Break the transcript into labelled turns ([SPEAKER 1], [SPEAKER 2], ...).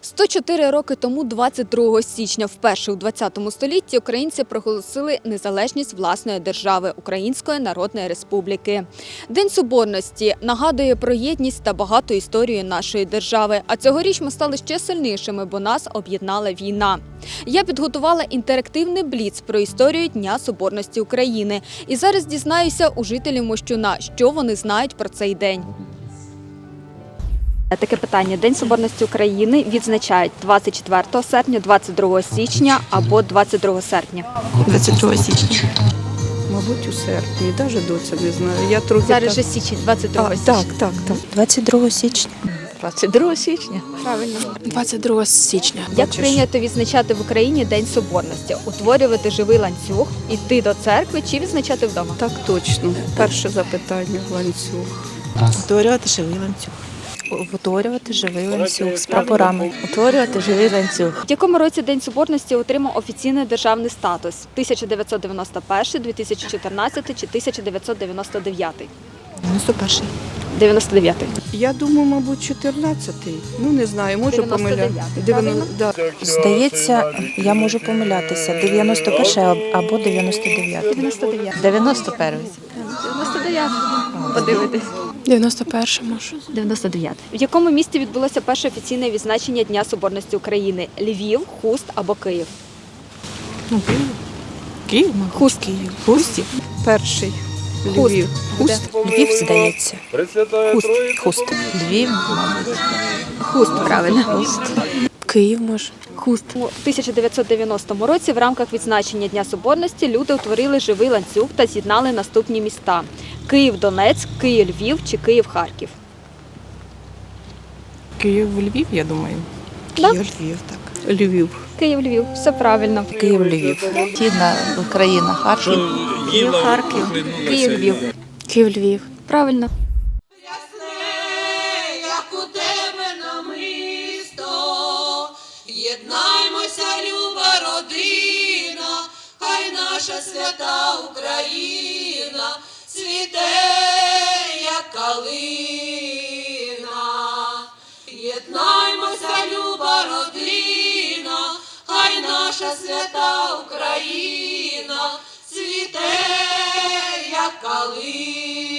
[SPEAKER 1] 104 роки тому, 22 січня, вперше у 20 столітті, українці проголосили незалежність власної держави Української Народної Республіки. День Соборності нагадує про єдність та багату історію нашої держави. А цьогоріч ми стали ще сильнішими, бо нас об'єднала війна. Я підготувала інтерактивний бліц про історію Дня Соборності України. І зараз дізнаюся у жителів Мощуна, що вони знають про цей день. Таке питання: День Соборності України відзначають 24 серпня, 22 січня або 22 серпня.
[SPEAKER 2] 22 січня.
[SPEAKER 3] Мабуть, у серпні, навіть доця не знаю. Я трохи
[SPEAKER 1] Зараз же
[SPEAKER 3] так...
[SPEAKER 1] січень, 22 січня.
[SPEAKER 3] так, так, так.
[SPEAKER 2] 22 січня.
[SPEAKER 3] 22 січня.
[SPEAKER 1] Правильно.
[SPEAKER 2] 22 січня.
[SPEAKER 1] Як прийнято відзначати в Україні День Соборності? Утворювати живий ланцюг, іти до церкви чи відзначати вдома?
[SPEAKER 3] Так точно. Перше запитання ланцюг.
[SPEAKER 2] Утворювати живий ланцюг. Утворювати живий ланцюг з прапорами. Утворювати живий ланцюг.
[SPEAKER 1] В якому році День Соборності отримав офіційний державний статус? 1991, 2014 чи 1999?
[SPEAKER 2] 91.
[SPEAKER 1] 99.
[SPEAKER 3] Я думаю, мабуть, 14-й. Ну, не знаю, можу
[SPEAKER 1] 99-й,
[SPEAKER 3] помилятися.
[SPEAKER 1] правильно?
[SPEAKER 3] Да.
[SPEAKER 2] Здається, я можу помилятися. 91 або 99.
[SPEAKER 1] 99.
[SPEAKER 2] 91.
[SPEAKER 1] 99. Подивитись.
[SPEAKER 4] 91 може.
[SPEAKER 1] 99. В якому місті відбулося перше офіційне відзначення Дня Соборності України? Львів, Хуст або Київ?
[SPEAKER 2] Ну, Київ. Київ.
[SPEAKER 1] Хуст.
[SPEAKER 2] Київ. Хусті.
[SPEAKER 3] Перший.
[SPEAKER 1] Хуст.
[SPEAKER 3] Львів. Хуст.
[SPEAKER 2] Львів, здається. Хуст. Хуст. Львів, мабуть.
[SPEAKER 1] Хуст, правильно.
[SPEAKER 2] Хуст.
[SPEAKER 4] Київ може.
[SPEAKER 1] Хуст. У 1990 році в рамках відзначення Дня Соборності люди утворили живий ланцюг та з'єднали наступні міста: Київ, Донецьк, Київ, Львів чи Київ, Харків.
[SPEAKER 5] Київ, Львів, я думаю.
[SPEAKER 1] Да.
[SPEAKER 2] Київ, Львів, так.
[SPEAKER 3] Львів.
[SPEAKER 1] Київ, Львів, все правильно.
[SPEAKER 2] Київ, Львів. Східна Україна, Харків.
[SPEAKER 1] Київ, Харків, Київ, Львів.
[SPEAKER 4] Київ Львів.
[SPEAKER 1] Правильно.
[SPEAKER 6] Єднаймося, люба родина, хай наша свята Україна цвіте, як калина. Єднаймося, люба родина, хай наша свята Україна цвіте, як калина.